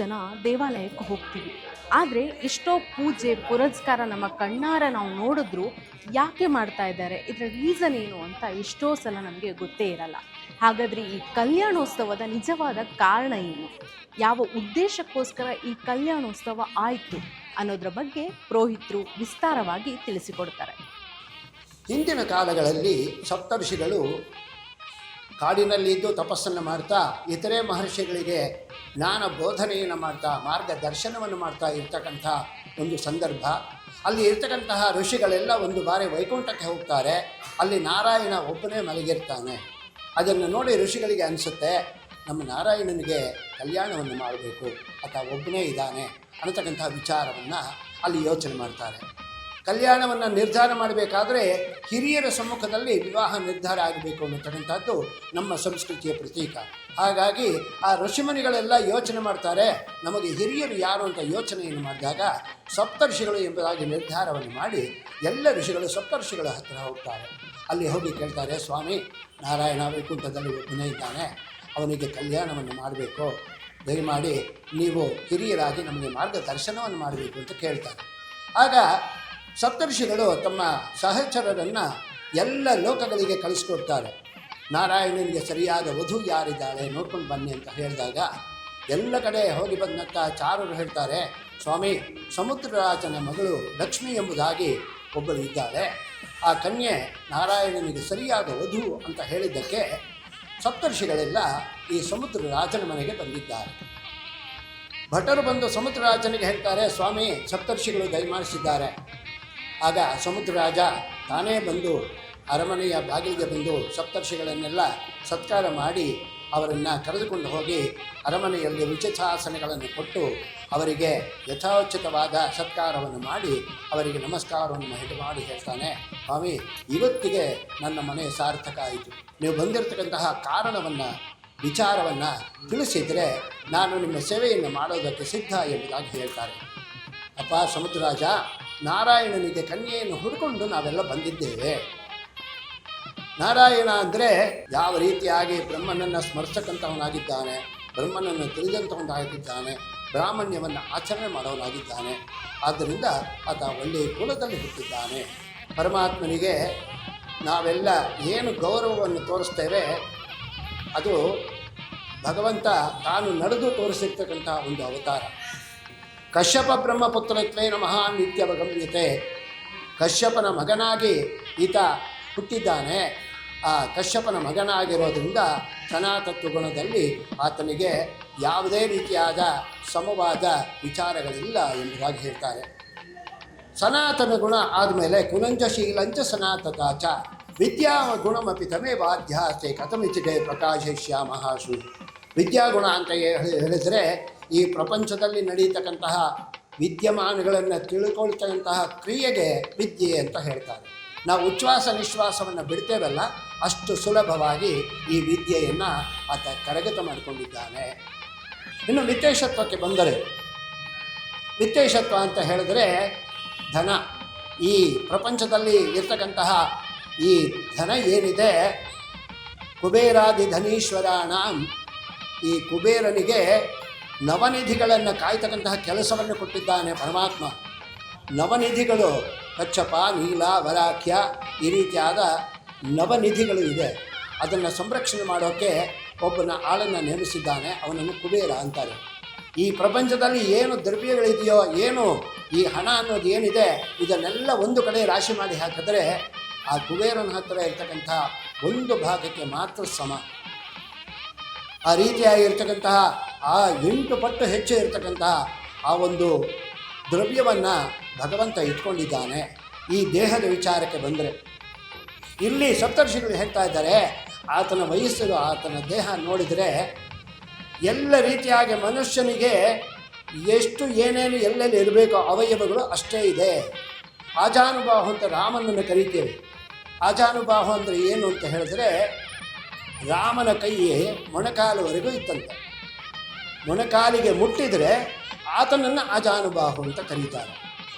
ಜನ ದೇವಾಲಯಕ್ಕೆ ಹೋಗ್ತೀವಿ. ಆದರೆ ಎಷ್ಟೋ ಪೂಜೆ, ಪುರಸ್ಕಾರ ನಮ್ಮ ಕಣ್ಣಾರ ನಾವು ನೋಡಿದ್ರು ಯಾಕೆ ಮಾಡ್ತಾ ಇದ್ದಾರೆ? ಇದರ ರೀಸನ್ ಏನು ಅಂತ ಎಷ್ಟೋ ಸಲ ನಮಗೆ ಗೊತ್ತೇ ಇರಲ್ಲ. ಹಾಗಾದರೆ ಈ ಕಲ್ಯಾಣೋತ್ಸವದ ನಿಜವಾದ ಕಾರಣ ಏನು? ಯಾವ ಉದ್ದೇಶಕ್ಕೋಸ್ಕರ ಈ ಕಲ್ಯಾಣೋತ್ಸವ ಆಯಿತು ಅನ್ನೋದ್ರ ಬಗ್ಗೆ ಪುರೋಹಿತರು ವಿಸ್ತಾರವಾಗಿ ತಿಳಿಸಿಕೊಡ್ತಾರೆ. ಹಿಂದಿನ ಕಾಲಗಳಲ್ಲಿ ಸಪ್ತರ್ಷಿಗಳು ಕಾಡಿನಲ್ಲಿದ್ದು ತಪಸ್ಸನ್ನು ಮಾಡ್ತಾ ಇತರೆ ಮಹರ್ಷಿಗಳಿಗೆ ಜ್ಞಾನ ಬೋಧನೆಯನ್ನು ಮಾಡ್ತಾ, ಮಾರ್ಗದರ್ಶನವನ್ನು ಮಾಡ್ತಾ ಇರ್ತಕ್ಕಂಥ ಒಂದು ಸಂದರ್ಭ. ಅಲ್ಲಿ ಇರ್ತಕ್ಕಂತಹ ಋಷಿಗಳೆಲ್ಲ ಒಂದು ಬಾರಿ ವೈಕುಂಠಕ್ಕೆ ಹೋಗ್ತಾರೆ. ಅಲ್ಲಿ ನಾರಾಯಣ ಒಬ್ಬನೇ ಮಲಗಿರ್ತಾನೆ. ಅದನ್ನು ನೋಡಿ ಋಷಿಗಳಿಗೆ ಅನಿಸುತ್ತೆ, ನಮ್ಮ ನಾರಾಯಣನಿಗೆ ಕಲ್ಯಾಣವನ್ನು ಮಾಡಬೇಕು ಆತ ಒಬ್ಬನೇ ಇದ್ದಾನೆ ಅನ್ನತಕ್ಕಂಥ ವಿಚಾರವನ್ನು ಅಲ್ಲಿ ಯೋಚನೆ ಮಾಡ್ತಾರೆ. ಕಲ್ಯಾಣವನ್ನು ನಿರ್ಧಾರ ಮಾಡಬೇಕಾದ್ರೆ ಹಿರಿಯರ ಸಮ್ಮುಖದಲ್ಲಿ ವಿವಾಹ ನಿರ್ಧಾರ ಆಗಬೇಕು ಅನ್ನತಕ್ಕಂಥದ್ದು ನಮ್ಮ ಸಂಸ್ಕೃತಿಯ ಪ್ರತೀಕ. ಹಾಗಾಗಿ ಆ ಋಷಿಮುನಿಗಳೆಲ್ಲ ಯೋಚನೆ ಮಾಡ್ತಾರೆ, ನಮಗೆ ಹಿರಿಯರು ಯಾರು ಅಂತ ಯೋಚನೆಯನ್ನು ಮಾಡಿದಾಗ ಸಪ್ತರ್ಷಿಗಳು ಎಂಬುದಾಗಿ ನಿರ್ಧಾರವನ್ನು ಮಾಡಿ ಎಲ್ಲ ಋಷಿಗಳು ಸಪ್ತರ್ಷಿಗಳ ಹತ್ತಿರ ಹೋಗ್ತಾರೆ. ಅಲ್ಲಿ ಹೋಗಿ ಕೇಳ್ತಾರೆ, ಸ್ವಾಮಿ, ನಾರಾಯಣ ವೈಕುಂಠದಲ್ಲಿ ಒಬ್ಬನೇ ಇದ್ದಾನೆ, ಅವನಿಗೆ ಕಲ್ಯಾಣವನ್ನು ಮಾಡಬೇಕು. ದಯಮಾಡಿ ನೀವು ಹಿರಿಯರಾಗಿ ನಮಗೆ ಮಾರ್ಗದರ್ಶನವನ್ನು ಮಾಡಬೇಕು ಅಂತ ಕೇಳ್ತಾರೆ. ಆಗ ಸಪ್ತರ್ಷಿಗಳು ತಮ್ಮ ಸಹಚರರನ್ನು ಎಲ್ಲ ಲೋಕಗಳಿಗೆ ಕಳಿಸ್ಕೊಡ್ತಾರೆ. ನಾರಾಯಣನಿಗೆ ಸರಿಯಾದ ವಧು ಯಾರಿದ್ದಾಳೆ ನೋಡ್ಕೊಂಡು ಬನ್ನಿ ಅಂತ ಹೇಳಿದಾಗ ಎಲ್ಲ ಕಡೆ ಹೋಗಿ ಬಂದಂಥ ಚಾರರು ಹೇಳ್ತಾರೆ, ಸ್ವಾಮಿ, ಸಮುದ್ರರಾಜನ ಮಗಳು ಲಕ್ಷ್ಮಿ ಎಂಬುದಾಗಿ ಒಬ್ಬಳು ಇದ್ದಾಳೆ. ಆ ಕನ್ಯೆ ನಾರಾಯಣನಿಗೆ ಸರಿಯಾದ ವಧು ಅಂತ ಹೇಳಿದ್ದಕ್ಕೆ ಸಪ್ತರ್ಷಿಗಳೆಲ್ಲ ಈ ಸಮುದ್ರ ರಾಜನ ಮನೆಗೆ ಬಂದಿದ್ದಾರೆ. ಭಟರು ಬಂದು ಸಮುದ್ರ ರಾಜನಿಗೆ ಹೇಳ್ತಾರೆ, ಸ್ವಾಮಿ ಸಪ್ತರ್ಷಿಗಳು ದಯಮಾಡಿಸಿದ್ದಾರೆ. ಆಗ ಸಮುದ್ರರಾಜ ತಾನೇ ಬಂದು ಅರಮನೆಯ ಬಾಗಿಲಿಗೆ ಬಂದು ಸಪ್ತರ್ಷಿಗಳನ್ನೆಲ್ಲ ಸತ್ಕಾರ ಮಾಡಿ ಅವರನ್ನು ಕರೆದುಕೊಂಡು ಹೋಗಿ ಅರಮನೆಯಲ್ಲಿ ಉಚಿತಾಸನಗಳನ್ನು ಕೊಟ್ಟು ಅವರಿಗೆ ಯಥೋಚಿತವಾದ ಸತ್ಕಾರವನ್ನು ಮಾಡಿ ಅವರಿಗೆ ನಮಸ್ಕಾರವನ್ನು ಹಿಟ್ಟು ಮಾಡಿ ಹೇಳ್ತಾನೆ, ಸ್ವಾಮಿ, ಇವತ್ತಿಗೆ ನನ್ನ ಮನೆ ಸಾರ್ಥಕ ಆಯಿತು. ನೀವು ಬಂದಿರತಕ್ಕಂತಹ ಕಾರಣವನ್ನು, ವಿಚಾರವನ್ನು ತಿಳಿಸಿದರೆ ನಾನು ನಿಮ್ಮ ಸೇವೆಯನ್ನು ಮಾಡೋದಕ್ಕೆ ಸಿದ್ಧ ಎಂಬುದಾಗಿ ಹೇಳ್ತಾರೆ. ಅಪ್ಪ ಸಮುದ್ರರಾಜ ನಾರಾಯಣನಿಗೆ ಕನ್ಯೆಯನ್ನು ಹುಡುಕೊಂಡು ನಾವೆಲ್ಲ ಬಂದಿದ್ದೇವೆ. ನಾರಾಯಣ ಅಂದರೆ ಯಾವ ರೀತಿಯಾಗಿ ಬ್ರಹ್ಮನನ್ನು ಸ್ಮರಿಸಕ್ಕಂಥವನಾಗಿದ್ದಾನೆ ಬ್ರಹ್ಮನನ್ನು ತಿಳಿದಂಥವನಾಗಿದ್ದಾನೆ ಬ್ರಾಹ್ಮಣ್ಯವನ್ನು ಆಚರಣೆ ಮಾಡೋನಾಗಿದ್ದಾನೆ. ಆದ್ದರಿಂದ ಆತ ಒಳ್ಳೆಯ ಕುಲದಲ್ಲಿ ಹುಟ್ಟಿದ್ದಾನೆ. ಪರಮಾತ್ಮನಿಗೆ ನಾವೆಲ್ಲ ಏನು ಗೌರವವನ್ನು ತೋರಿಸ್ತೇವೆ, ಅದು ಭಗವಂತ ತಾನು ನಡೆದು ತೋರಿಸಿರ್ತಕ್ಕಂಥ ಒಂದು ಅವತಾರ. ಕಶ್ಯಪ ಬ್ರಹ್ಮಪುತ್ರತ್ವೇ ಮಹಾನ್ ನಿತ್ಯವಗಮ್ಯತೆ. ಕಶ್ಯಪನ ಮಗನಾಗಿ ಈತ ಹುಟ್ಟಿದ್ದಾನೆ. ಆ ಕಶ್ಯಪನ ಮಗನಾಗಿರೋದ್ರಿಂದ ಸನಾತತ್ವ ಗುಣದಲ್ಲಿ ಆತನಿಗೆ ಯಾವುದೇ ರೀತಿಯಾದ ಸಮವಾದ ವಿಚಾರಗಳಿಲ್ಲ ಎಂಬುದಾಗಿ ಹೇಳ್ತಾರೆ. ಸನಾತನ ಗುಣ ಆದಮೇಲೆ ಕುಲಂಚಶೀಲಂಚ ಸನಾತತಾಚ. ವಿದ್ಯಾ ಗುಣಮಪಿ ತಮೇವಾಧ್ಯಾಸ್ತೆ ಕಥಮಿಚಿದೆ ಪ್ರಕಾಶಿಷ್ಯ ಮಹಾಶು ವಿದ್ಯಾಗುಣ ಅಂತ ಹೇಳಿ- ಹೇಳಿದರೆ ಈ ಪ್ರಪಂಚದಲ್ಲಿ ನಡೀತಕ್ಕಂತಹ ವಿದ್ಯಮಾನಗಳನ್ನು ತಿಳ್ಕೊಳ್ತಕ್ಕಂತಹ ಕ್ರಿಯೆಗೆ ವಿದ್ಯೆ ಅಂತ ಹೇಳ್ತಾರೆ. ನಾವು ಉಚ್ಛ್ವಾಸ ನಿಶ್ವಾಸವನ್ನು ಬಿಡ್ತೇವಲ್ಲ, ಅಷ್ಟು ಸುಲಭವಾಗಿ ಈ ವಿದ್ಯೆಯನ್ನು ಆತ ಕರಗತ ಮಾಡಿಕೊಂಡಿದ್ದಾನೆ. ಇನ್ನು ವಿತ್ತೇಶತ್ವಕ್ಕೆ ಬಂದರೆ ವಿತ್ತೇಶತ್ವ ಅಂತ ಹೇಳಿದ್ರೆ ಧನ. ಈ ಪ್ರಪಂಚದಲ್ಲಿ ಇರ್ತಕ್ಕಂತಹ ಈ ಧನ ಏನಿದೆ? ಕುಬೇರಾದಿ ಧನೀಶ್ವರಾಣ. ಈ ಕುಬೇರನಿಗೆ ನವನಿಧಿಗಳನ್ನು ಕಾಯ್ತಕ್ಕಂತಹ ಕೆಲಸವನ್ನು ಕೊಟ್ಟಿದ್ದಾನೆ ಪರಮಾತ್ಮ. ನವನಿಧಿಗಳು ಕಚ್ಚಪ, ನೀಲ, ವರಾಖ್ಯ ಈ ರೀತಿಯಾದ ನವನಿಧಿಗಳು ಇದೆ. ಅದನ್ನು ಸಂರಕ್ಷಣೆ ಮಾಡೋಕ್ಕೆ ಒಬ್ಬನ ಆಳನ್ನು ನೇಮಿಸಿದ್ದಾನೆ, ಅವನನ್ನು ಕುಬೇರ ಅಂತಾರೆ. ಈ ಪ್ರಪಂಚದಲ್ಲಿ ಏನು ದ್ರವ್ಯಗಳಿದೆಯೋ, ಏನು ಈ ಹಣ ಅನ್ನೋದು ಏನಿದೆ, ಇದನ್ನೆಲ್ಲ ಒಂದು ಕಡೆ ರಾಶಿ ಮಾಡಿ ಹಾಕಿದ್ರೆ ಆ ಕುಬೇರನ ಹತ್ತಿರ ಇರ್ತಕ್ಕಂಥ ಒಂದು ಭಾಗಕ್ಕೆ ಮಾತ್ರ ಸಮ. ಆ ರೀತಿಯಾಗಿರ್ತಕ್ಕಂತಹ ಆ ಎಂಟು ಪಟ್ಟು ಹೆಚ್ಚು ಇರತಕ್ಕಂತಹ ಆ ಒಂದು ದ್ರವ್ಯವನ್ನು ಭಗವಂತ ಇಟ್ಕೊಂಡಿದ್ದಾನೆ. ಈ ದೇಹದ ವಿಚಾರಕ್ಕೆ ಬಂದರೆ ಇಲ್ಲಿ ಸಪ್ತರ್ಷಿಗಳು ಹೇಳ್ತಾ ಇದ್ದಾರೆ, ಆತನ ವಯಸ್ಸು ಆತನ ದೇಹ ನೋಡಿದರೆ ಎಲ್ಲ ರೀತಿಯಾಗಿ ಮನುಷ್ಯನಿಗೆ ಎಷ್ಟು ಏನೇನು ಎಲ್ಲೆಲ್ಲಿ ಇರಬೇಕೋ ಅವಯವಗಳು ಅಷ್ಟೇ ಇದೆ. ಆಜಾನುಬಾಹು ಅಂತ ರಾಮನನ್ನು ಕರೀತೇವೆ. ಆಜಾನುಬಾಹು ಅಂದರೆ ಏನು ಅಂತ ಹೇಳಿದ್ರೆ ರಾಮನ ಕೈಯೇ ಮೊಣಕಾಲುವರೆಗೂ ಇತ್ತಂತೆ. ಮೊಣಕಾಲಿಗೆ ಮುಟ್ಟಿದರೆ ಆತನನ್ನು ಅಜಾನುಬಾಹು ಅಂತ ಕರೀತಾರೆ.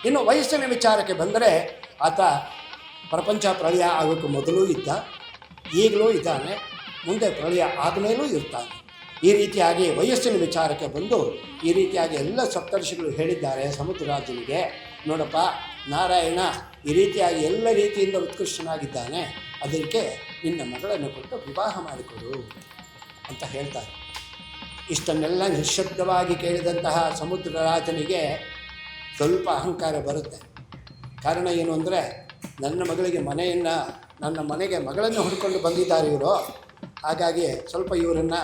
ಇನ್ನು ವಯಸ್ಸಿನ ವಿಚಾರಕ್ಕೆ ಬಂದರೆ ಆತ ಪ್ರಪಂಚ ಪ್ರಳಯ ಆಗೋಕ್ಕೆ ಮೊದಲು ಇದ್ದ, ಈಗಲೂ ಇದ್ದಾನೆ, ಮುಂದೆ ಪ್ರಳಯ ಆದಮೇಲೂ ಇರ್ತಾನೆ. ಈ ರೀತಿಯಾಗಿ ವಯಸ್ಸಿನ ವಿಚಾರಕ್ಕೆ ಬಂದು ಈ ರೀತಿಯಾಗಿ ಎಲ್ಲ ಸಪ್ತರ್ಷಿಗಳು ಹೇಳಿದ್ದಾರೆ ಸಮುದ್ರರಾಜನಿಗೆ. ನೋಡಪ್ಪ, ನಾರಾಯಣ ಈ ರೀತಿಯಾಗಿ ಎಲ್ಲ ರೀತಿಯಿಂದ ಉತ್ಕೃಷ್ಟನಾಗಿದ್ದಾನೆ, ಅದಕ್ಕೆ ನಿನ್ನ ಮಗಳನ್ನು ಕೊಟ್ಟು ವಿವಾಹ ಮಾಡಿಕೊಡು ಅಂತ ಹೇಳ್ತಾರೆ. ಇಷ್ಟನ್ನೆಲ್ಲ ನಿಶಬ್ದವಾಗಿ ಕೇಳಿದಂತಹ ಸಮುದ್ರರಾಜನಿಗೆ ಸ್ವಲ್ಪ ಅಹಂಕಾರ ಬರುತ್ತೆ. ಕಾರಣ ಏನು ಅಂದರೆ, ನನ್ನ ಮಗಳಿಗೆ ಮನೆಯನ್ನು, ನನ್ನ ಮನೆಗೆ ಮಗಳನ್ನು ಹುಡ್ಕೊಂಡು ಬಂದಿದ್ದಾರೆ ಇವರು. ಹಾಗಾಗಿ ಸ್ವಲ್ಪ ಇವರನ್ನು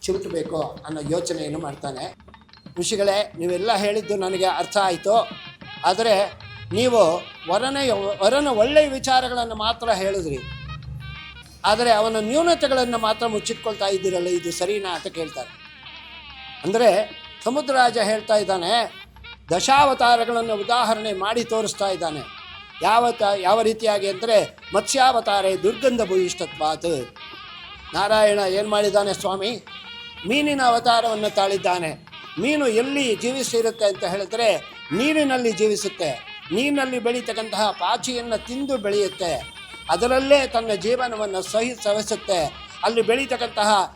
ಚಿಮುಟಬೇಕು ಅನ್ನೋ ಯೋಚನೆಯನ್ನು ಮಾಡ್ತಾನೆ. ಋಷಿಗಳೇ, ನೀವೆಲ್ಲ ಹೇಳಿದ್ದು ನನಗೆ ಅರ್ಥ ಆಯಿತು. ಆದರೆ ನೀವು ವರನ ವರನ ಒಳ್ಳೆಯ ವಿಚಾರಗಳನ್ನು ಮಾತ್ರ ಹೇಳಿದ್ರಿ. ಆದರೆ ಅವನ ನ್ಯೂನತೆಗಳನ್ನು ಮಾತ್ರ ಮುಚ್ಚಿಟ್ಕೊಳ್ತಾ ಇದ್ದೀರಲ್ಲ, ಇದು ಸರಿನಾ ಅಂತ ಕೇಳ್ತಾರೆ. ಅಂದರೆ ಸಮುದ್ರರಾಜ ಹೇಳ್ತಾ ಇದ್ದಾನೆ, ದಶಾವತಾರಗಳನ್ನು ಉದಾಹರಣೆ ಮಾಡಿ ತೋರಿಸ್ತಾ ಇದ್ದಾನೆ. ಯಾವ ತ- ಯಾವ ರೀತಿಯಾಗಿ ಅಂದರೆ, ಮತ್ಸ್ಯಾವತಾರೆ ದುರ್ಗಂಧ ಭೂಯಿಷ್ಠತ್ವಾತ್. ನಾರಾಯಣ ಏನು ಮಾಡಿದ್ದಾನೆ ಸ್ವಾಮಿ? ಮೀನಿನ ಅವತಾರವನ್ನು ತಾಳಿದ್ದಾನೆ. ಮೀನು ಎಲ್ಲಿ ಜೀವಿಸಿರುತ್ತೆ ಅಂತ ಹೇಳಿದ್ರೆ, ನೀರಿನಲ್ಲಿ ಜೀವಿಸುತ್ತೆ. ನೀರಿನಲ್ಲಿ ಬೆಳೀತಕ್ಕಂತಹ ಪಾಚಿಯನ್ನು ತಿಂದು ಬೆಳೆಯುತ್ತೆ. ಅದರಲ್ಲೇ ತನ್ನ ಜೀವನವನ್ನು ಸಹಿ ಸವಿಸುತ್ತೆ. ಅಲ್ಲಿ ಬೆಳೀತಕ್ಕಂತಹ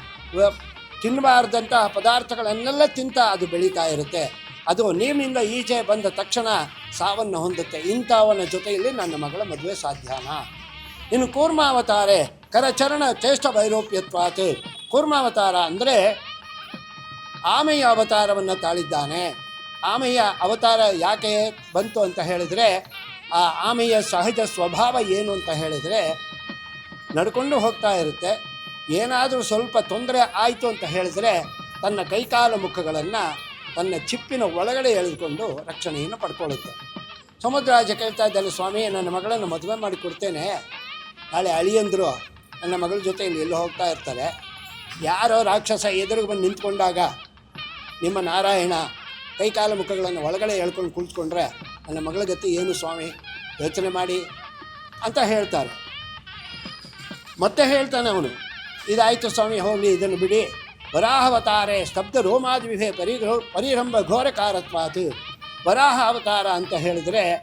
ತಿನ್ನಬಾರ್ದಂತಹ ಪದಾರ್ಥಗಳನ್ನೆಲ್ಲ ತಿಂತ ಅದು ಬೆಳೀತಾ ಇರುತ್ತೆ. ಅದು ನೀರಿನಿಂದ ಈಚೆ ಬಂದ ತಕ್ಷಣ ಸಾವನ್ನು ಹೊಂದುತ್ತೆ. ಇಂಥವನ ಜೊತೆಯಲ್ಲಿ ನನ್ನ ಮಗಳ ಮದುವೆ ಸಾಧ್ಯನ? ಇನ್ನು ಕೂರ್ಮಾವತಾರೆ, ಕರಚರಣ ಚೇಷ್ಟ ವೈರೋಪ್ಯತ್ವಾತ್. ಕೂರ್ಮಾವತಾರ ಅಂದರೆ ಆಮೆಯ ಅವತಾರವನ್ನು ತಾಳಿದ್ದಾನೆ. ಆಮೆಯ ಅವತಾರ ಯಾಕೆ ಬಂತು ಅಂತ ಹೇಳಿದರೆ ಆ ಆಮೆಯ ಸಹಜ ಸ್ವಭಾವ ಏನು ಅಂತ ಹೇಳಿದರೆ, ನಡ್ಕೊಂಡು ಹೋಗ್ತಾ ಇರುತ್ತೆ. ಏನಾದರೂ ಸ್ವಲ್ಪ ತೊಂದರೆ ಆಯಿತು ಅಂತ ಹೇಳಿದರೆ, ತನ್ನ ಕೈಕಾಲು ಮುಖಗಳನ್ನು ತನ್ನ ಚಿಪ್ಪಿನ ಒಳಗಡೆ ಎಳೆದುಕೊಂಡು ರಕ್ಷಣೆಯನ್ನು ಪಡ್ಕೊಳ್ಳುತ್ತೆ. ಸಮುದ್ರರಾಜ ಕೇಳ್ತಾ ಇದ್ದಾನೆ, ಸ್ವಾಮಿ, ನನ್ನ ಮಗಳನ್ನು ಮದುವೆ ಮಾಡಿ ಕೊಡ್ತೇನೆ ನಾಳೆ ಅಳಿಯಂದರು ನನ್ನ ಮಗಳ ಜೊತೆ ಇಲ್ಲಿ ಎಲ್ಲೋ ಹೋಗ್ತಾ ಇರ್ತಾರೆ. ಯಾರೋ ರಾಕ್ಷಸ ಎದುರಿಗೆ ಬಂದು ನಿಂತ್ಕೊಂಡಾಗ ನಿಮ್ಮ ನಾರಾಯಣ ಕೈಕಾಲು ಮುಖಗಳನ್ನು ಒಳಗಡೆ ಎಳ್ಕೊಂಡು ಕುಳಿತುಕೊಂಡ್ರೆ ನನ್ನ ಮಗಳ ಗತಿ ಏನು ಸ್ವಾಮಿ? ಯೋಚನೆ ಮಾಡಿ ಅಂತ ಹೇಳ್ತಾರೆ. ಮತ್ತೆ ಹೇಳ್ತಾನೆ ಅವನು, ಇದಾಯಿತು ಸ್ವಾಮಿ, ಹೋಗಲಿ, ಇದನ್ನು ಬಿಡಿ. ವರಾಹವತಾರೆ ಸ್ತಬ್ಧ ರೋಮಾದಿವಿಭೆ ಪರಿಗ್ರಹ, ಪರಿರಂಭ ಘೋರಕಾರತ್ವಾತ್. ವರಾಹ ಅವತಾರ ಅಂತ ಹೇಳಿದರೆ,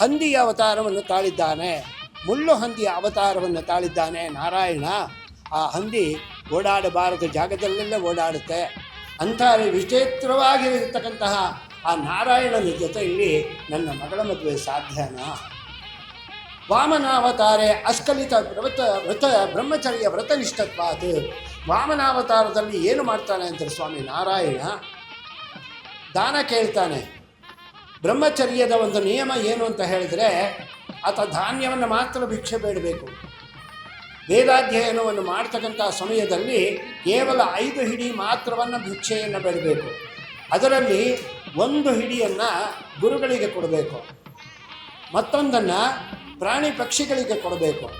ಹಂದಿಯ ಅವತಾರವನ್ನು ತಾಳಿದ್ದಾನೆ, ಮುಳ್ಳು ಹಂದಿಯ ಅವತಾರವನ್ನು ತಾಳಿದ್ದಾನೆ ನಾರಾಯಣ. ಆ ಹಂದಿ ಓಡಾಡಬಾರದ, ಜಾಗದಲ್ಲೆಲ್ಲ ಓಡಾಡುತ್ತೆ. ಅಂಥ ವಿಚಿತ್ರವಾಗಿರತಕ್ಕಂತಹ ಆ ನಾರಾಯಣನ ಜೊತೆಯಲ್ಲಿ ನನ್ನ ಮಗಳ ಮದುವೆ ಸಾಧ್ಯನಾ? ವಾಮನಾವತಾರೆ ಅಸ್ಕಲಿತ ವ್ರತ ವ್ರತ, ಬ್ರಹ್ಮಚರ್ಯ ವ್ರತನಿಷ್ಠತ್ವಾತ್. ವಾಮನಾವತಾರದಲ್ಲಿ ಏನು ಮಾಡ್ತಾನೆ ಅಂತಾರೆ ಸ್ವಾಮಿ ನಾರಾಯಣ? ದಾನ ಕೇಳ್ತಾನೆ. ಬ್ರಹ್ಮಚರ್ಯದ ಒಂದು ನಿಯಮ ಏನು ಅಂತ ಹೇಳಿದರೆ, ಆತ ಧಾನ್ಯವನ್ನು ಮಾತ್ರ ಭಿಕ್ಷೆ ಬೇಡಬೇಕು. ವೇದಾಧ್ಯಯನವನ್ನು ಮಾಡ್ತಕ್ಕಂಥ ಸಮಯದಲ್ಲಿ ಕೇವಲ ಐದು ಹಿಡಿ ಮಾತ್ರವನ್ನು ಭಿಕ್ಷೆಯನ್ನು ಬೇಡಬೇಕು. ಅದರಲ್ಲಿ ಒಂದು ಹಿಡಿಯನ್ನು ಗುರುಗಳಿಗೆ ಕೊಡಬೇಕು. ಮತ್ತೊಂದನ್ನು ಪ್ರಾಣಿ ಪಕ್ಷಿಗಳಿಗೆ ಕೊಡಬೇಕು.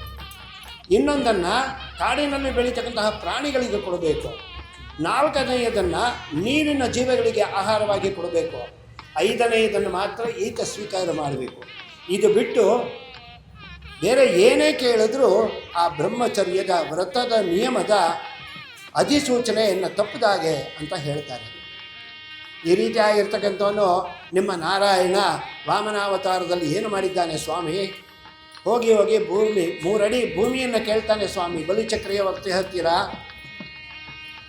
ಇನ್ನೊಂದನ್ನು ಕಾಡಿನಲ್ಲಿ ಬೆಳೀತಕ್ಕಂತಹ ಪ್ರಾಣಿಗಳಿಗೆ ಕೊಡಬೇಕು. ನಾಲ್ಕನೆಯದನ್ನು ನೀರಿನ ಜೀವಗಳಿಗೆ ಆಹಾರವಾಗಿ ಕೊಡಬೇಕು. ಐದನೆಯದನ್ನು ಮಾತ್ರ ಈತ ಸ್ವೀಕಾರ ಮಾಡಬೇಕು. ಇದು ಬಿಟ್ಟು ಬೇರೆ ಏನೇ ಕೇಳಿದ್ರೂ ಆ ಬ್ರಹ್ಮಚರ್ಯದ ವ್ರತದ ನಿಯಮದ ಅಧಿಸೂಚನೆಯನ್ನು ತಪ್ಪದಾಗೆ ಅಂತ ಹೇಳ್ತಾರೆ. ಈ ರೀತಿಯಾಗಿರ್ತಕ್ಕಂಥವನು ನಿಮ್ಮ ನಾರಾಯಣ ವಾಮನಾವತಾರದಲ್ಲಿ ಏನು ಮಾಡಿದ್ದಾನೆ ಸ್ವಾಮಿ? ಹೋಗಿ ಹೋಗಿ ಭೂಮಿ, ಮೂರಡಿ ಭೂಮಿಯನ್ನು ಕೇಳ್ತಾನೆ ಸ್ವಾಮಿ, ಬಲಿಚಕ್ರಿಯ ಬಲಿಚಕ್ರಿಯವರ್ತಿ ಹತ್ತಿರ.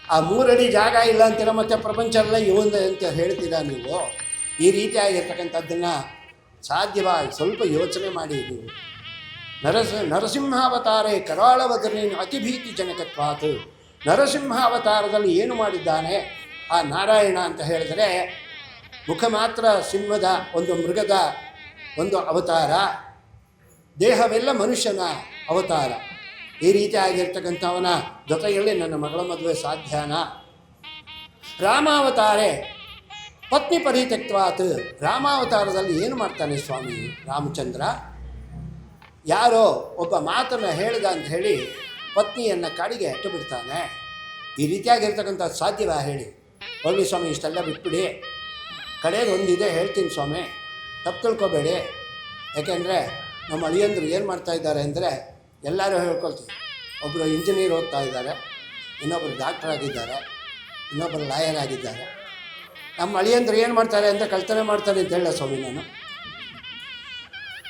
ಆ ಮೂರಡಿ ಜಾಗ ಇಲ್ಲ ಅಂತೀರ ಮತ್ತು ಪ್ರಪಂಚ ಎಲ್ಲ ಅಂತ ಹೇಳ್ತೀರಾ ನೀವು? ಈ ರೀತಿಯಾಗಿರ್ತಕ್ಕಂಥದ್ದನ್ನು ಸಾಧ್ಯವಾಗಿ ಸ್ವಲ್ಪ ಯೋಚನೆ ಮಾಡಿ ನೀವು. ನರಸ, ನರಸಿಂಹಾವತಾರೇ ಕರಾಳವದರಿನ ಅತಿಭೀತಿ ಜನಕತ್ವಾತು. ನರಸಿಂಹಾವತಾರದಲ್ಲಿ ಏನು ಮಾಡಿದ್ದಾನೆ? ಆ ನಾರಾಯಣ ಅಂತ ಹೇಳಿದರೆ ಮುಖ ಮಾತ್ರ ಸಿಂಹದ ಒಂದು ಮೃಗದ ಒಂದು ಅವತಾರ, ದೇಹವೆಲ್ಲ ಮನುಷ್ಯನ ಅವತಾರ. ಈ ರೀತಿ ಆಗಿರ್ತಕ್ಕಂಥವನ ಜೊತೆಯಲ್ಲಿ ನನ್ನ ಮಗಳ ಮದುವೆ ಸಾಧ್ಯನಾ? ರಾಮಾವತಾರೆ ಪತ್ನಿ ಪರಿತ್ಯಕ್ವಾತ್ ರಾಮಾವತಾರದಲ್ಲಿ ಏನು ಮಾಡ್ತಾನೆ ಸ್ವಾಮಿ ರಾಮಚಂದ್ರ? ಯಾರೋ ಒಬ್ಬ ಮಾತನ್ನು ಹೇಳಿದ ಅಂತ ಹೇಳಿ ಪತ್ನಿಯನ್ನು ಕಾಡಿಗೆ ಬಿಡ್ತಾನೆ. ಈ ರೀತಿಯಾಗಿರ್ತಕ್ಕಂಥ ಸಾಧ್ಯವ ಹೇಳಿ? ಹೋಗಿ ಸ್ವಾಮಿ, ಇಷ್ಟೆಲ್ಲ ಬಿಟ್ಬಿಡಿ. ಕಡೆಯದು ಒಂದಿದೆ ಹೇಳ್ತೀನಿ ಸ್ವಾಮಿ. ತಪ್ಪು ತಿಳ್ಕೊಬೇಡಿ. ಯಾಕೆಂದರೆ ನಮ್ಮ ಅಳಿಯಂದರು ಏನು ಮಾಡ್ತಾ ಇದ್ದಾರೆ ಅಂದರೆ ಎಲ್ಲರೂ ಹೇಳ್ಕೊಳ್ತೀವಿ. ಒಬ್ಬರು ಇಂಜಿನಿಯರ್ ಓದ್ತಾ ಇದ್ದಾರೆ ಇನ್ನೊಬ್ಬರು ಡಾಕ್ಟರ್ ಆಗಿದ್ದಾರೆ ಇನ್ನೊಬ್ಬರು ಲಾಯರ್ ಆಗಿದ್ದಾರೆ. ನಮ್ಮ ಅಳಿಯಂದರು ಏನು ಮಾಡ್ತಾರೆ ಅಂದರೆ ಕಳ್ತನೆ ಮಾಡ್ತಾರೆ ಅಂತ ಹೇಳ ಸ್ವಾಮಿ ನಾನು.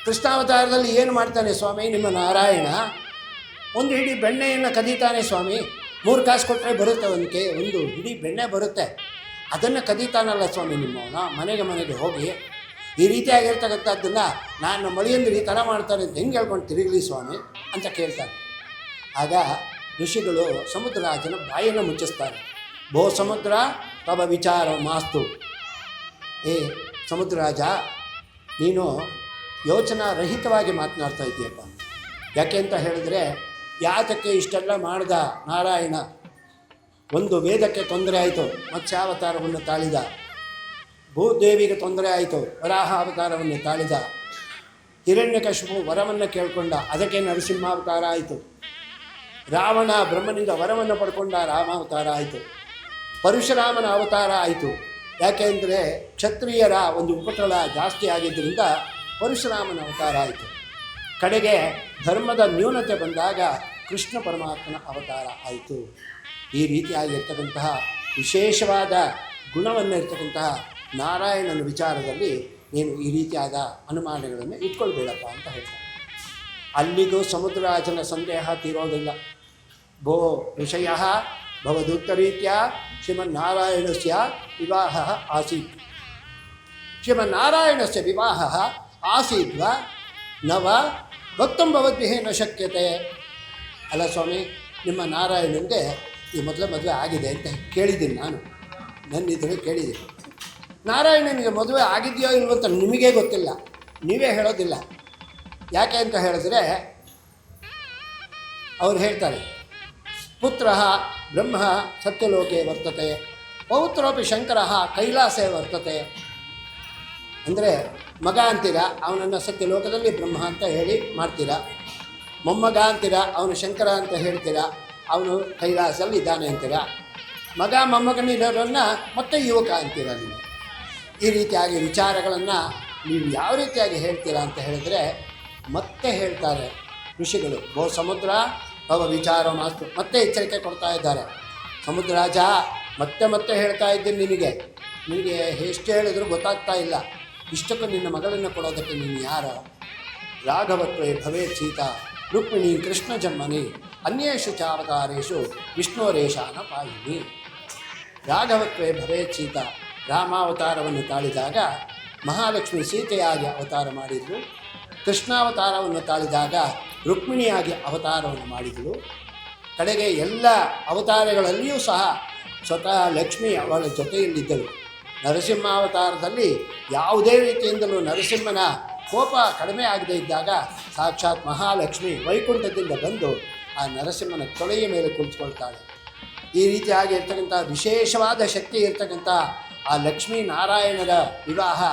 ಕೃಷ್ಣಾವತಾರದಲ್ಲಿ ಏನು ಮಾಡ್ತಾನೆ ಸ್ವಾಮಿ ನಿಮ್ಮ ನಾರಾಯಣ? ಒಂದು ಹಿಡಿ ಬೆಣ್ಣೆಯನ್ನು ಕದೀತಾನೆ ಸ್ವಾಮಿ. ಮೂರು ಕಾಸು ಕೊಟ್ಟರೆ ಬರುತ್ತೆ ಒಂದು ಕೆ ಒಂದು ಇಡೀ ಬೆಣ್ಣೆ ಬರುತ್ತೆ. ಅದನ್ನು ಕದೀತಾನಲ್ಲ ಸ್ವಾಮಿ ನಿಮ್ಮವನ, ಮನೆಗೆ ಮನೆಗೆ ಹೋಗಿ. ಈ ರೀತಿಯಾಗಿರ್ತಕ್ಕಂಥದ್ದನ್ನು ನಾನು ಮಳೆಯಿಂದ ಈ ಥರ ಮಾಡ್ತಾರೆ ಅಂತ ಹೆಂಗೆ ಹೇಳ್ಕೊಂಡು ತಿರುಗಲಿ ಸ್ವಾಮಿ ಅಂತ ಕೇಳ್ತಾರೆ. ಆಗ ಋಷಿಗಳು ಸಮುದ್ರರಾಜನ ಬಾಯನ್ನು ಮುಚ್ಚಿಸ್ತಾರೆ. ಭೋ ಸಮುದ್ರ, ತವ ವಿಚಾರ ಮಾಸ್ತು. ಏ ಸಮುದ್ರರಾಜ, ನೀನು ಯೋಚನಾ ರಹಿತವಾಗಿ ಮಾತನಾಡ್ತಾ ಇದ್ದೀಯಪ್ಪ ಯಾಕೆ ಅಂತ ಹೇಳಿದ್ರೆ ಯಾತಕ್ಕೆ ಇಷ್ಟೆಲ್ಲ ಮಾಡ್ದ ನಾರಾಯಣ? ಒಂದು ವೇದಕ್ಕೆ ತೊಂದರೆ ಆಯಿತು, ಮತ್ಸ್ಯಾವತಾರವನ್ನು ತಾಳಿದ. ಭೂದೇವಿಗೆ ತೊಂದರೆ ಆಯಿತು ವರಾಹ ಅವತಾರವನ್ನು ತಾಳಿದ. ಹಿರಣ್ಯಕಶಿಪು ವರವನ್ನು ಕೇಳಿಕೊಂಡ, ಅದಕ್ಕೆ ನರಸಿಂಹಾವತಾರ ಆಯಿತು. ರಾವಣ ಬ್ರಹ್ಮನಿಂದ ವರವನ್ನು ಪಡ್ಕೊಂಡ ರಾಮಾವತಾರ ಆಯಿತು. ಪರಶುರಾಮನ ಅವತಾರ ಆಯಿತು. ಯಾಕೆಂದರೆ ಕ್ಷತ್ರಿಯರ ಒಂದು ಉಪಟಳ ಜಾಸ್ತಿ ಆಗಿದ್ದರಿಂದ ಪರಶುರಾಮನ ಅವತಾರ ಆಯಿತು. ಕಡೆಗೆ ಧರ್ಮದ ನ್ಯೂನತೆ ಬಂದಾಗ ಕೃಷ್ಣ ಪರಮಾತ್ಮನ ಅವತಾರ ಆಯಿತು. ಈ ರೀತಿಯಾಗಿರ್ತಕ್ಕಂತಹ ವಿಶೇಷವಾದ ಗುಣವನ್ನು ಇರ್ತಕ್ಕಂತಹ ನಾರಾಯಣನ ವಿಚಾರದಲ್ಲಿ ನೀನು ಈ ರೀತಿಯಾದ ಅನುಮಾನಗಳನ್ನು ಇಟ್ಕೊಳ್ಬೇಡಪ್ಪ ಅಂತ ಹೇಳ್ತಾರೆ ಅಲ್ಲಿಗೂ ಸಮುದ್ರರಾಜನ ಸಂದೇಹ ತೀರೋದಿಲ್ಲ. ಭೋ ವಿಷಯ ಭವದುಕ್ತರೀತ್ಯ ಶ್ರೀಮನ್ನಾರಾಯಣಸ್ಯ ವಿವಾಹ ಆಸೀತ್. ಶ್ರೀಮನ್ನಾರಾಯಣಸ್ಯ ವಿವಾಹ ಆಸೀದ್ವ? ನವ ವಕ್ತಂ ನ ಶಕ್ಯತೆ. ಅಲ್ಲ ಸ್ವಾಮಿ, ನಿಮ್ಮ ನಾರಾಯಣನಿಗೆ ಈ ಮೊದಲ ಮದುವೆ ಆಗಿದೆ ಅಂತ ಕೇಳಿದ್ದೀನಿ ನಾನು. ನನ್ನ ಇದ್ರೆ ಕೇಳಿದ್ದೀನಿ. ನಾರಾಯಣನಿಗೆ ಮದುವೆ ಆಗಿದೆಯೋ ಇಲ್ವೋ ಅಂತ ನಿಮಗೇ ಗೊತ್ತಿಲ್ಲ. ನೀವೇ ಹೇಳೋದಿಲ್ಲ. ಯಾಕೆ ಅಂತ ಹೇಳಿದ್ರೆ, ಅವ್ರು ಹೇಳ್ತಾರೆ, ಪುತ್ರ ಬ್ರಹ್ಮ ಸತ್ಯಲೋಕೆ ವರ್ತತೆ, ಪೌತ್ರೋಪಿ ಶಂಕರ ಕೈಲಾಸೆ ವರ್ತತೆ. ಅಂದರೆ ಮಗ ಅಂತೀರಾ, ಅವನನ್ನು ಸತ್ಯಲೋಕದಲ್ಲಿ ಬ್ರಹ್ಮ ಅಂತ ಹೇಳಿ ಮಾಡ್ತೀರಾ? ಮೊಮ್ಮಗ ಅಂತೀರ, ಅವನು ಶಂಕರ ಅಂತ ಹೇಳ್ತೀರ, ಅವನು ಕೈಲಾಸಲ್ಲಿ ಇದ್ದಾನೆ ಅಂತೀರ? ಮಗ ಮೊಮ್ಮಗನಿರೋರನ್ನ ಮತ್ತೆ ಯುವಕ ಅಂತೀರ ನೀವು? ಈ ರೀತಿಯಾಗಿ ವಿಚಾರಗಳನ್ನು ನೀವು ಯಾವ ರೀತಿಯಾಗಿ ಹೇಳ್ತೀರಾ ಅಂತ ಹೇಳಿದ್ರೆ, ಮತ್ತೆ ಹೇಳ್ತಾರೆ ಋಷಿಗಳು. ಬಹು ಸಮುದ್ರ, ಭವ ವಿಚಾರ ಮಾಸ್ತು. ಮತ್ತೆ ಎಚ್ಚರಿಕೆ ಕೊಡ್ತಾ ಇದ್ದಾರೆ. ಸಮುದ್ರರಾಜ ಮತ್ತೆ ಮತ್ತೆ ಹೇಳ್ತಾ ಇದ್ದೀನಿ ನಿನಗೆ. ನಿನಗೆ ಎಷ್ಟು ಹೇಳಿದ್ರು ಗೊತ್ತಾಗ್ತಾ ಇಲ್ಲ. ಇಷ್ಟಕ್ಕೂ ನಿನ್ನ ಮಗಳನ್ನು ಕೊಡೋದಕ್ಕೆ ನೀನು ಯಾರ? ರಾಘವತ್ವೇ ಭವೇ ಸೀತಾ. ರುಕ್ಮಿಣಿ ಕೃಷ್ಣ ಜನ್ಮನಿ ಅನ್ಯೇಷು ಚಾವತಾರೇಶು ವಿಷ್ಣುವರೇಶಾನ ಪಾಯಿನಿ. ರಾಘವತ್ವೇ ಭವೇತ್ ಚೀತ ರಾಮಾವತಾರವನ್ನು ತಾಳಿದಾಗ ಮಹಾಲಕ್ಷ್ಮಿ ಸೀತೆಯಾಗಿ ಅವತಾರ ಮಾಡಿದಳು. ಕೃಷ್ಣಾವತಾರವನ್ನು ತಾಳಿದಾಗ ರುಕ್ಮಿಣಿಯಾಗಿ ಅವತಾರವನ್ನು ಮಾಡಿದಳು. ಕಡೆಗೆ ಎಲ್ಲ ಅವತಾರಗಳಲ್ಲಿಯೂ ಸಹ ಸ್ವತಃ ಲಕ್ಷ್ಮಿ ಅವಳ ಜೊತೆಯಲ್ಲಿದ್ದಳು. ನರಸಿಂಹಾವತಾರದಲ್ಲಿ ಯಾವುದೇ ರೀತಿಯಿಂದಲೂ ನರಸಿಂಹನ ಕೋಪ ಕಡಿಮೆ ಆಗದೇ ಇದ್ದಾಗ ಸಾಕ್ಷಾತ್ ಮಹಾಲಕ್ಷ್ಮಿ ವೈಕುಂಠದಿಂದ ಬಂದು ಆ ನರಸಿಂಹನ ತೊಳೆಯ ಮೇಲೆ ಕುಳಿತುಕೊಳ್ತಾಳೆ. ಈ ರೀತಿಯಾಗಿ ಇರ್ತಕ್ಕಂಥ ವಿಶೇಷವಾದ ಶಕ್ತಿ ಇರ್ತಕ್ಕಂಥ ಆ ಲಕ್ಷ್ಮೀ ನಾರಾಯಣರ ವಿವಾಹ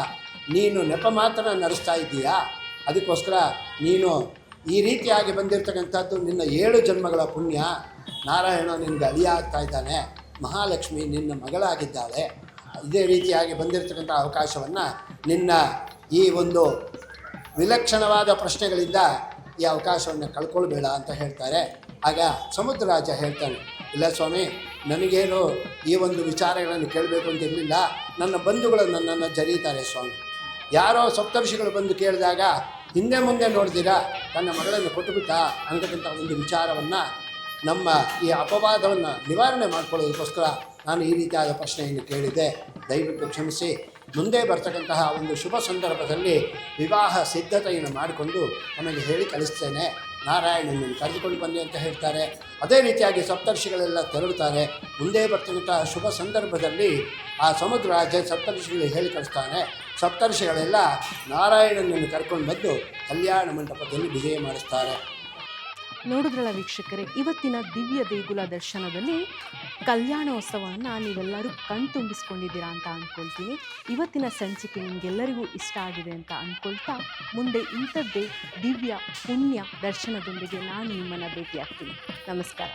ನೀನು ನೆಪ ಮಾತ್ರ ನಡೆಸ್ತಾ ಇದ್ದೀಯಾ? ಅದಕ್ಕೋಸ್ಕರ ನೀನು ಈ ರೀತಿಯಾಗಿ ಬಂದಿರತಕ್ಕಂಥದ್ದು ನಿನ್ನ ಏಳು ಜನ್ಮಗಳ ಪುಣ್ಯ. ನಾರಾಯಣ ನಿನಗೆ ಅಳಿಯಾಗ್ತಾ ಇದ್ದಾನೆ. ಮಹಾಲಕ್ಷ್ಮಿ ನಿನ್ನ ಮಗಳಾಗಿದ್ದಾಳೆ. ಇದೇ ರೀತಿಯಾಗಿ ಬಂದಿರತಕ್ಕಂಥ ಅವಕಾಶವನ್ನು ನಿನ್ನ ಈ ಒಂದು ವಿಲಕ್ಷಣವಾದ ಪ್ರಶ್ನೆಗಳಿಂದ ಈ ಅವಕಾಶವನ್ನು ಕಳ್ಕೊಳ್ಬೇಡ ಅಂತ ಹೇಳ್ತಾರೆ. ಆಗ ಸಮುದ್ರ ರಾಜ ಹೇಳ್ತಾನೆ, ಇಲ್ಲ ಸ್ವಾಮಿ, ನನಗೇನು ಈ ಒಂದು ವಿಚಾರಗಳನ್ನು ಕೇಳಬೇಕು ಅಂತ ಇರಲಿಲ್ಲ. ನನ್ನ ಬಂಧುಗಳು ನನ್ನನ್ನು ಜರೀತಾರೆ ಸ್ವಾಮಿ. ಯಾರೋ ಸಪ್ತರ್ಷಿಗಳು ಬಂದು ಕೇಳಿದಾಗ, ಹಿಂದೆ ಮುಂದೆ ನೋಡ್ತೀರಾ ತನ್ನ ಮಗಳನ್ನು ಕೊಟ್ಟುಬಿಟ್ಟ. ಅನ್ನತಕ್ಕಂಥ ಒಂದು ವಿಚಾರವನ್ನು ನಮ್ಮ ಈ ಅಪವಾದವನ್ನು ನಿವಾರಣೆ ಮಾಡಿಕೊಳ್ಳೋದಕ್ಕೋಸ್ಕರ ನಾನು ಈ ರೀತಿಯಾದ ಪ್ರಶ್ನೆಯನ್ನು ಕೇಳಿದ್ದೆ. ದಯವಿಟ್ಟು ಕ್ಷಮಿಸಿ. ಮುಂದೆ ಬರ್ತಕ್ಕಂತಹ ಒಂದು ಶುಭ ಸಂದರ್ಭದಲ್ಲಿ ವಿವಾಹ ಸಿದ್ಧತೆಯನ್ನು ಮಾಡಿಕೊಂಡು ನಮಗೆ ಹೇಳಿ ಕಳಿಸ್ತೇನೆ. ನಾರಾಯಣನನ್ನು ಕರೆದುಕೊಂಡು ಬನ್ನಿ ಅಂತ ಹೇಳ್ತಾರೆ. ಅದೇ ರೀತಿಯಾಗಿ ಸಪ್ತರ್ಷಿಗಳೆಲ್ಲ ತೆರಳುತ್ತಾರೆ. ಮುಂದೆ ಬರ್ತಕ್ಕಂತಹ ಶುಭ ಸಂದರ್ಭದಲ್ಲಿ ಆ ಸಮುದ್ರ ರಾಜ ಸಪ್ತರ್ಷಿಗಳಿಗೆ ಹೇಳಿ ಕಳಿಸ್ತಾನೆ. ಸಪ್ತರ್ಷಿಗಳೆಲ್ಲ ನಾರಾಯಣನನ್ನು ಕರ್ಕೊಂಡು ಬಂದು ಕಲ್ಯಾಣ ಮಂಟಪದಲ್ಲಿ ವಿಜಯ ಮಾಡಿಸ್ತಾರೆ. ನೋಡಿದ್ರಲ್ಲ ವೀಕ್ಷಕರೇ, ಇವತ್ತಿನ ದಿವ್ಯ ದೇಗುಲ ದರ್ಶನದಲ್ಲಿ ಕಲ್ಯಾಣೋತ್ಸವವನ್ನು ನೀವೆಲ್ಲರೂ ಕಣ್ತುಂಬಿಸ್ಕೊಂಡಿದ್ದೀರಾ ಅಂತ ಅಂದ್ಕೊಳ್ತೀನಿ ಇವತ್ತಿನ ಸಂಚಿಕೆ ನಿಮಗೆಲ್ಲರಿಗೂ ಇಷ್ಟ ಆಗಿದೆ ಅಂತ ಅಂದ್ಕೊಳ್ತಾ ಮುಂದೆ ಇಂಥದ್ದೇ ದಿವ್ಯ ಪುಣ್ಯ ದರ್ಶನದೊಂದಿಗೆ ನಾನು ನಿಮ್ಮನ್ನು ಭೇಟಿಯಾಗ್ತೀನಿ. ನಮಸ್ಕಾರ.